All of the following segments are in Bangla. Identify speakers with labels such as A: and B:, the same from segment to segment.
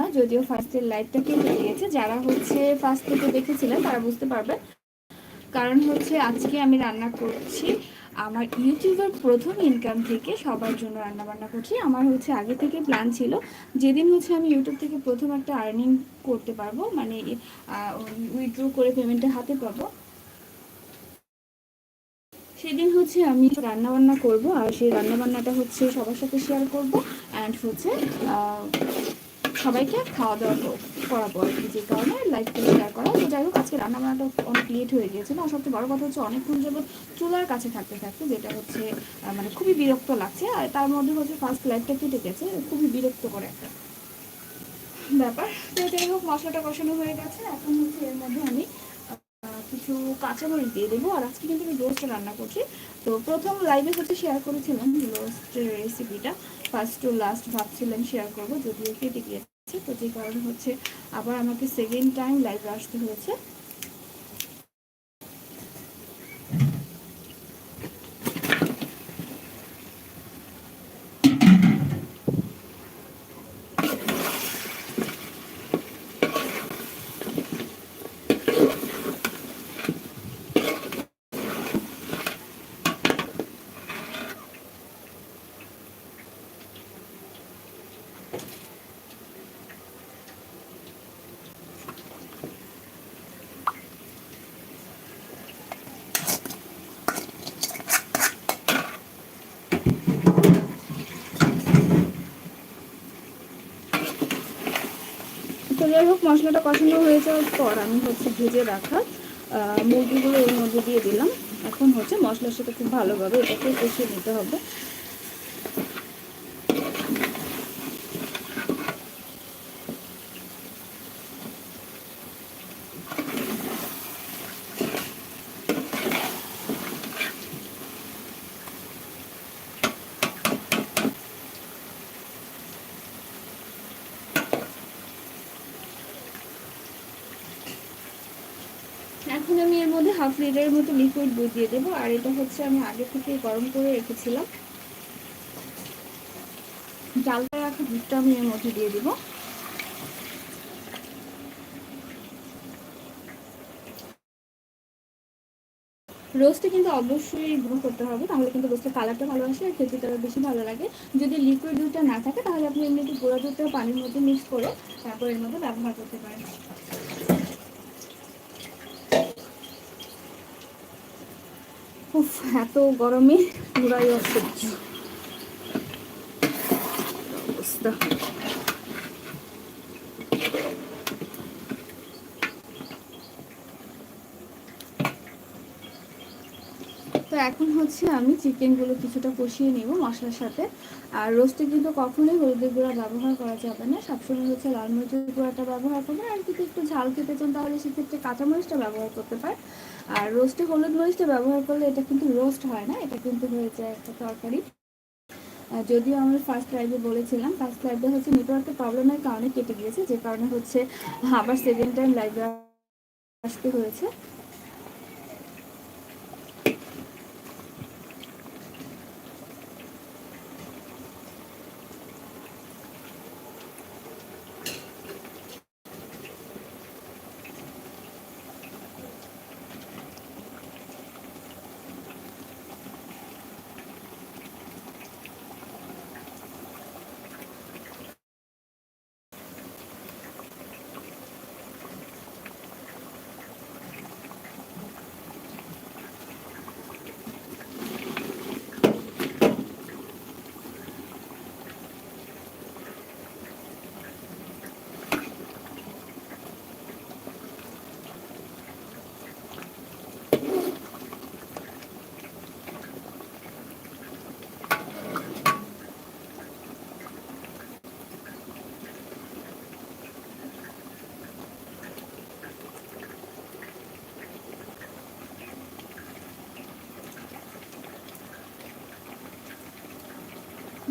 A: না যদিও ফার্স্টের লাইভটা কেটে দিয়েছে। যারা হচ্ছে ফার্স্ট থেকে দেখেছিলেন, তারা বুঝতে পারবে কারণ হচ্ছে আজকে আমি রান্না করছি আমার ইউটিউবের প্রথম ইনকাম থেকে সবার জন্য রান্না বান্না করছি। আমার হচ্ছে আগে থেকে প্ল্যান ছিল যেদিন হচ্ছে আমি ইউটিউব থেকে প্রথম একটা আর্নিং করতে পারব মানে উইথড্র করে পেমেন্টটা হাতে পাবো। সেদিন হচ্ছে আমি রান্না বান্না করব আর সেই রান্না বান্নাটা হচ্ছে সবার সাথে শেয়ার করব। অ্যান্ড হচ্ছে সবাইকে খাওয়া দাওয়া কর- করাবো আর কি যে কারণে লাইফটা শেয়ার করা। তো যাই হোক, আজকে রান্না বান্নাটা অনেক লেট হয়ে গিয়েছিল আর সবচেয়ে বড় কথা হচ্ছে অনেকক্ষণ যাবত চুলার কাছে থাকতে থাকতে যেটা হচ্ছে মানে খুবই বিরক্ত লাগছে। আর তার মধ্যে হচ্ছে ফার্স্ট লাইফটা কেটে গেছে, খুবই বিরক্ত করে একটা ব্যাপার। তো যাই হোক, মশলাটা কষানো হয়ে গেছে। এখন হচ্ছে এর মধ্যে আমি কিছু কাঁচামরিচ দিয়ে দেবো। আর আজকে কিন্তু আমি রোস্ট রান্না করছি। তো প্রথম লাইভে হচ্ছে শেয়ার করেছিলাম রোস্টের রেসিপিটা ফার্স্ট টু লাস্ট ভাবছিলাম শেয়ার করব, যদিও কেটে গিয়েছে। তো যে কারণে হচ্ছে আবার আমাকে সেকেন্ড টাইম লাইভে আসতে হয়েছে। তো যাই হোক, মশলাটা পছন্দ হয়ে যাওয়ার পর আমি হচ্ছে ভেজে রাখা মুরগিগুলো এর মধ্যে দিয়ে দিলাম। এখন হচ্ছে মশলার সাথে খুব ভালোভাবে এটাকে কষিয়ে নিতে হবে এখন আমি এর মধ্যে হাফ লিটারের মতো লিকুইড দিয়ে দেবো, আর এটা হচ্ছে আমি আগে থেকে গরম করে রেখেছিলাম। জালটা রাখা দুধটা আমি এর মধ্যে দিয়ে দিব। রোস্টে কিন্তু অবশ্যই গ্রো করতে হবে, তাহলে কিন্তু রোস্টের কালারটা ভালো আসে আর খেতে তারা বেশি ভালো লাগে। যদি লিকুইড দুধটা না থাকে, তাহলে আপনি এমনি একটু গুঁড়া দুধটা পানির মধ্যে মিক্স করে তারপর এর মধ্যে ব্যবহার করতে পারেন। উফ এত গরমে পুরাই অসহ্য অবস্থা। এখন হচ্ছে আমি চিকেনগুলো কিছুটা কষিয়ে নেব মশলার সাথে। আর রোস্টে কিন্তু কখনোই হলুদের গুঁড়া ব্যবহার করা যাবে না। সবসময় হচ্ছে লাল মরিচের গুঁড়াটা ব্যবহার করবেন। আর যদি একটু ঝাল খেতে চান তাহলে সেক্ষেত্রে কাঁচামরিচটা ব্যবহার করতে পারেন। আর রোস্টে হলুদ মরিচটা ব্যবহার করলে এটা কিন্তু রোস্ট হয় না, এটা কিন্তু হয়ে যায় একটা তরকারি। যদিও আমি ফার্স্ট লাইভে বলেছিলাম ফার্স্ট লাইভে হচ্ছে নেটওয়ার্কের প্রবলেমের কারণে কেটে গিয়েছে, যে কারণে হচ্ছে আবার সেকেন্ড টাইম লাইভে আসতে হয়েছে।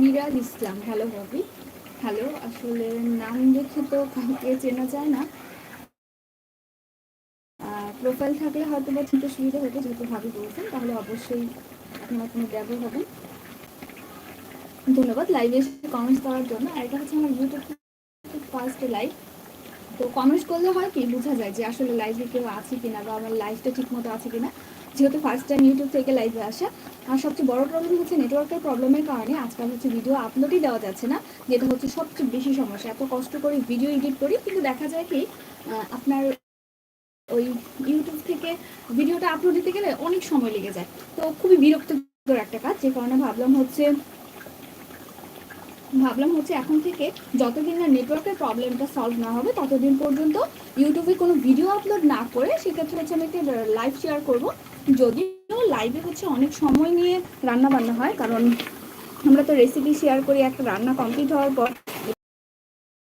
A: Miraj Islam. Hello Bobby hello আসলে নাম দেখে তো কাউকে চেনা যায় না। প্রোফাইল থাকলে হয়তো বা চিনতে সুবিধা হতো, যেহেতু ভাবি বলছেন, তাহলে অবশ্যই আপনার কোনো ব্যবহার হবেন। ধন্যবাদ। লাইভে এসে কমেন্টস করার জন্য। আর এটা হচ্ছে আমার ইউটিউব ফার্স্ট লাইভ তো কমেন্টস করলে হয় কি, বোঝা যায় যে আসলে লাইভে কেউ আছে কিনা বা আমার লাইভটা ঠিক মতো আছে কিনা। যেহেতু ফার্স্ট টাইম ইউটিউব থেকে লাইভে আসা, আর সবচেয়ে বড় প্রবলেম হচ্ছে নেটওয়ার্কের প্রবলেমের কারণে আজকাল হচ্ছে ভিডিও আপলোডই দেওয়া যাচ্ছে না, যেটা হচ্ছে সবচেয়ে বেশি সমস্যা। এত কষ্ট করে ভিডিও এডিট করি, কিন্তু দেখা যায় কি আপনার ওই ইউটিউব থেকে ভিডিওটা আপলোড দিতে গেলে অনেক সময় লেগে যায়। তো খুবই বিরক্তিকর একটা কাজ, যে কারণে ভাবলাম হচ্ছে ভাবলাম হচ্ছে এখন থেকে যতদিন না নেটওয়ার্কের প্রবলেমটা সলভ না হবে, ততদিন পর্যন্ত ইউটিউবে কোনো ভিডিও আপলোড না করে, সেক্ষেত্রে হচ্ছে আমি একটা লাইভ শেয়ার করব। যদিও লাইভে হচ্ছে অনেক সময় নিয়ে রান্না বান্না হয়, কারণ আমরা তো রেসিপি শেয়ার করি, একটা রান্না কমপ্লিট হওয়ার পর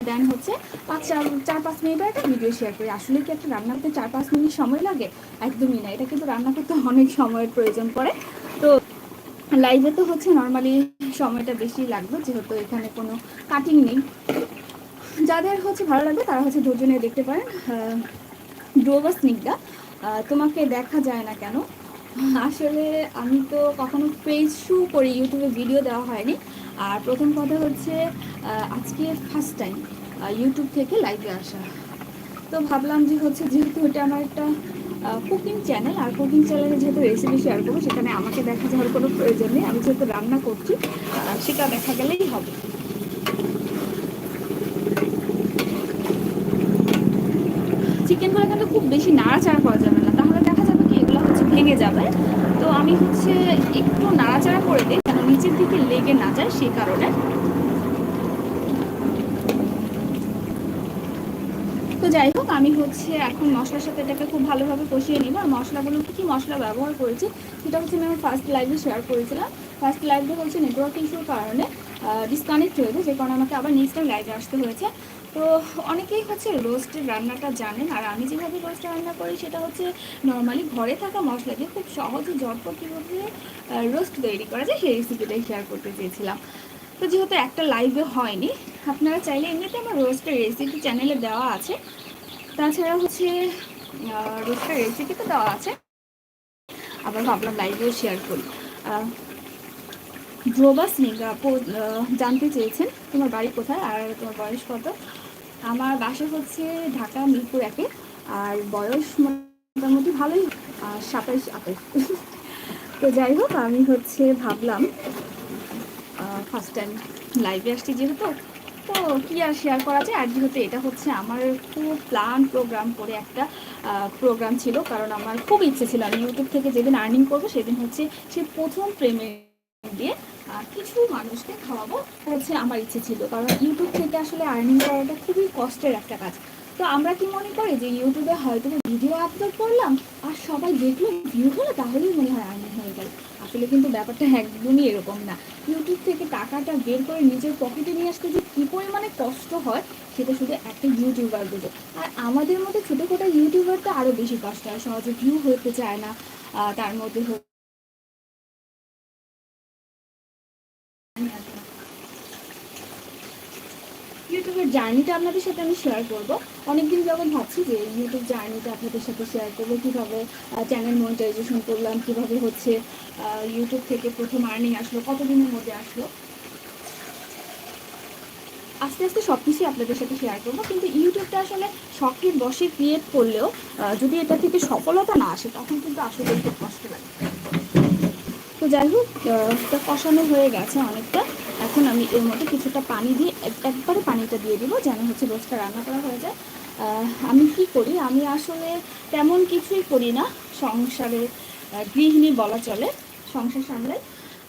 A: দেন হচ্ছে পাঁচ, চার চার, পাঁচ মিনিটের একটা ভিডিও শেয়ার করি। আসলে কি একটা রান্না করতে চার, পাঁচ মিনিট সময় লাগে? একদমই না, এটা কিন্তু রান্না করতে অনেক সময়ের প্রয়োজন পড়ে। তো লাইভে তো হচ্ছে নর্মালি সময়টা বেশি লাগবে, যেহেতু এখানে কোনো কাটিং নেই। যাদের হচ্ছে ভালো লাগবে, তারা হচ্ছে নিয়ে দেখতে পারেন। ড্রোবা স্নিগ্ধা তোমাকে দেখা যায় না কেন? আসলে আমি তো কখনো পেজ শু করি ইউটিউবে ভিডিও দেওয়া হয়নি। আর প্রথম কথা হচ্ছে আজকে ফার্স্ট টাইম ইউটিউব থেকে লাইভে আসা। তো ভাবলাম যে হচ্ছে, যেহেতু এটা আমার একটা কুকিং চ্যানেল আর কুকিং চ্যানেলে যেহেতু রেসিপি শেয়ার করব, সেখানে আমাকে দেখা যাওয়ার কোনো প্রয়োজন নেই। আমি যেহেতু রান্না করছি সেটা দেখা গেলেই হবে। চিকেনগুলো কিন্তু খুব বেশি নাড়াচাড়া করা যাবে না। তাহলে দেখা যাবে কি এগুলো হচ্ছে ভেঙে যাবে। তো আমি হচ্ছে একটু নাড়াচাড়া করে দিই যেন নিচের দিকে লেগে না যায় সেই কারণে। তো যাই হোক, আমি হচ্ছে এখন মশলার সাথে এটাকে খুব ভালোভাবে কষিয়ে নিব। আর মশলাগুলো কী কী মশলা ব্যবহার করেছি, সেটা হচ্ছে আমি আমার ফার্স্ট লাইভে শেয়ার করেছিলাম। ফার্স্ট লাইভে হচ্ছে নেটওয়ার্ক ইস্যুর কারণে ডিসকানেক্ট হয়েছে যে কারণে আমাকে আবার নেক্সট লাইভে আসতে হয়েছে। তো অনেকেই হচ্ছে রোস্টের রান্নাটা জানেন, আর আমি যেভাবে রোস্ট রান্না করি সেটা হচ্ছে নর্মালি ঘরে থাকা মশলা দিয়ে খুব সহজে ঝটপট কীভাবে রোস্ট তৈরি করা যায় সেই রেসিপিটাই শেয়ার করতে চেয়েছিলাম। তো যেহেতু একটা লাইভে হয়নি, আপনারা চাইলে এমনিতে আমার রোস্টের রেসিপি চ্যানেলে দেওয়া আছে। তাছাড়া হচ্ছে রোস্টের রেসিপি তো দেওয়া আছে। আবার ভাবলাম লাইভেও শেয়ার করি। ড্রোবা স্নিগ্ধা আপু আহ, জানতে চেয়েছেন তোমার বাড়ি কোথায় আর তোমার বয়স কত? আমার বাসা হচ্ছে ঢাকা মিরপুর একে আর বয়স মোটামুটি ভালোই সাতাইশ আঠাইশ তো যাই হোক আমি হচ্ছে ভাবলাম ফার্স্ট টাইম লাইভে আসছি যেহেতু তো কি আর শেয়ার করা যায়? আর যেহেতু এটা হচ্ছে আমার খুব প্ল্যান প্রোগ্রাম করে একটা প্রোগ্রাম ছিল কারণ আমার খুব ইচ্ছে ছিল। আমি ইউটিউব থেকে যেদিন আর্নিং করব সেদিন হচ্ছে সে প্রথম প্রেমে দিয়ে কিছু মানুষকে খাওয়াবো হচ্ছে আমার ইচ্ছে ছিল। কারণ ইউটিউব থেকে আসলে আর্নিং করাটা খুবই কষ্টের একটা কাজ। তো আমরা কি মনে করি যে ইউটিউবে হয়তো ভিডিও আপলোড করলাম, আর সবাই দেখল ভিউ হলো, তাহলেই মনে হয় আর্নিং হয়ে গেল। আসলে কিন্তু ব্যাপারটা একদমই এরকম না। ইউটিউব থেকে টাকাটা বের করে নিজের পকেটে নিয়ে আসতে যে কী পরিমাণে কষ্ট হয়, সেটা শুধু একটা ইউটিউবার বোঝে। আর আমাদের মতো ছোটো ছোটো ইউটিউবার তো আরও বেশি কষ্ট হয়। সহজে ভিউ হতে চায় না তার মধ্যে ইউটিউবের জার্নিটা আপনাদের সাথে আমি শেয়ার করব। অনেকদিন যখন ভাবছি যে ইউটিউব জার্নিটা আপনাদের সাথে শেয়ার করব, কীভাবে চ্যানেল মনিটাইজেশন করলাম, কীভাবে হচ্ছে ইউটিউব থেকে প্রথম আর্নিং আসলো, কতদিনের মধ্যে আসলো। আস্তে আস্তে সব কিছুই আপনাদের সাথে শেয়ার করব, কিন্তু ইউটিউবটা আসলে শখের বসে ক্রিয়েট করলেও যদি এটা থেকে সফলতা না আসে, তখন কিন্তু আসলে খুব কষ্ট লাগে। তো যাই হোক এটা কষানো হয়ে গেছে অনেকটা। এখন আমি এর মধ্যে কিছুটা পানি দিয়ে এক- একবারে পানিটা দিয়ে দিব যেন হচ্ছে রোজটা রান্না করা হয়ে যায়। আমি কি করি? আমি আসলে তেমন কিছুই করি না। সংসারে গৃহিণী বলা চলে, সংসার সামলাই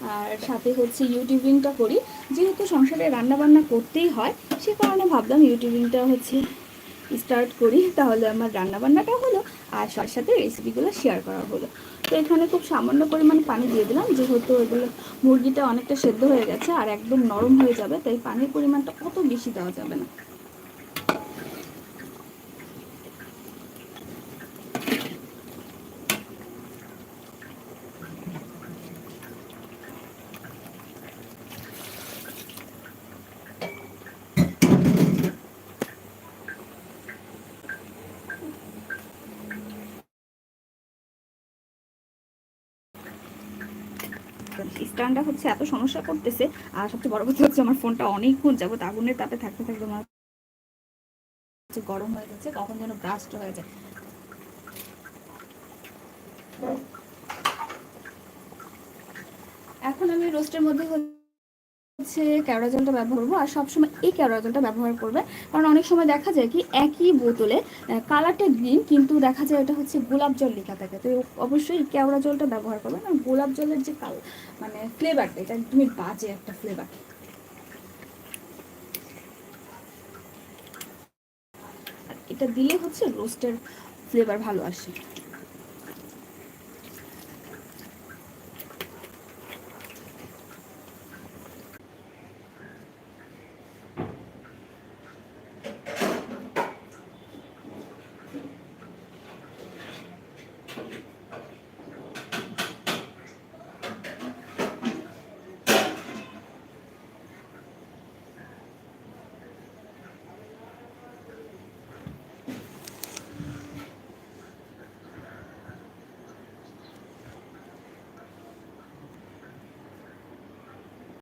A: আর সাথে হচ্ছে ইউটিউবিংটা করি। যেহেতু সংসারে রান্নাবান্না করতেই হয়, সে কারণে ভাবলাম ইউটিউবিংটা হচ্ছে স্টার্ট করি। তাহলে আমার রান্নাবান্নাটা হলো আর সাথে রেসিপিগুলো শেয়ার করা হলো। তো এখানে খুব সামান্য পরিমাণ পানি দিয়ে দিলাম। যেহেতু এগুলো মুরগিটা অনেকটা সেদ্ধ হয়ে গেছে আর একদম নরম হয়ে যাবে, তাই পানির পরিমাণটা অত বেশি দেওয়া যাবে না। স্ট্যান্ডটা হচ্ছে এত সমস্যা করতেছে, আর সবচেয়ে বড় কথা হচ্ছে আমার ফোনটা অনেকক্ষণ যাবত আগুনের তাপে থাকতে থাকতে আমার গরম হয়ে যাচ্ছে কখন যেন ব্রাস্ট হয়ে যায়। এখন আমি রোস্টের মধ্যে হচ্ছে কেওড়া জলটা ব্যবহার করব আর সবসময় এই কেওড়া জলটা ব্যবহার করবে। কারণ অনেক সময় দেখা যায় কি, একই বোতলে কালারটা গ্রিন কিন্তু দেখা যায় এটা হচ্ছে গোলাপ জল লেখা থাকে। তো অবশ্যই কেওড়া জলটা ব্যবহার করবে কারণ গোলাপ জলের যে কাল মানে ফ্লেভারটা এটা একদমই বাজে একটা ফ্লেভার এটা দিলে হচ্ছে রোস্টের ফ্লেভার ভালো আসে।